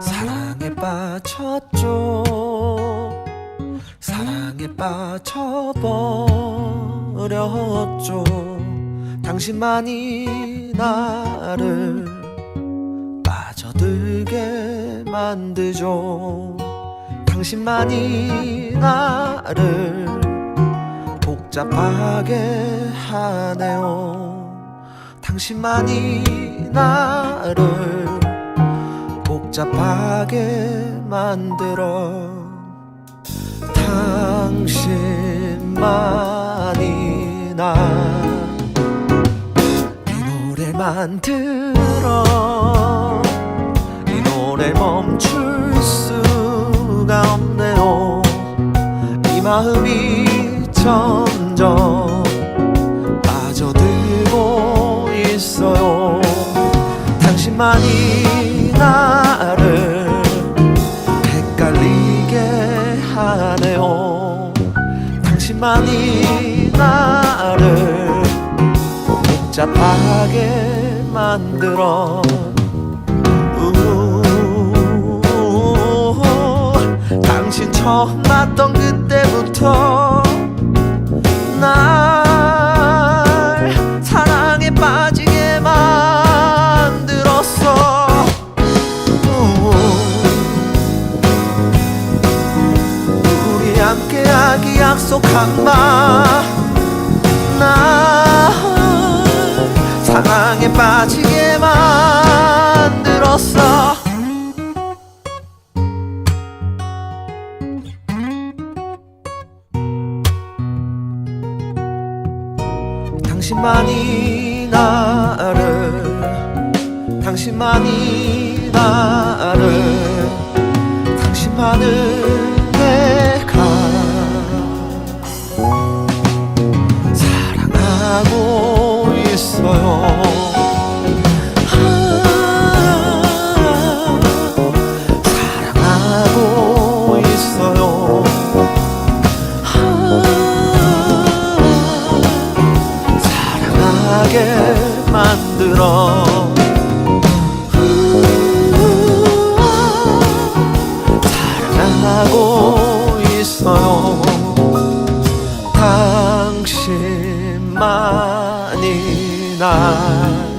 사랑에 빠졌죠. 사랑에 빠져버렸죠 당신만이 나를 빠져들게 만들죠. 당신만이 나를 복잡하게 하네요. 당신만이 나를 복잡하게 만들어. 당신만이 나이 노래만 들어. 이 노래 멈출 수가 없네요. 이 마음이 점점 빠져들고 있어요. 당신만이 나를 헷갈리게 하네요. 당신만이 나를 복잡하게 만들어. 우 당신 처음 봤던 그때부터 날 사랑에 빠지게 만들었어. 우리 함께 하기 약속한 나 당신만이 나를 당신만이 나를 당신만을 들어. 사랑하고 있어요. 당신만이 나.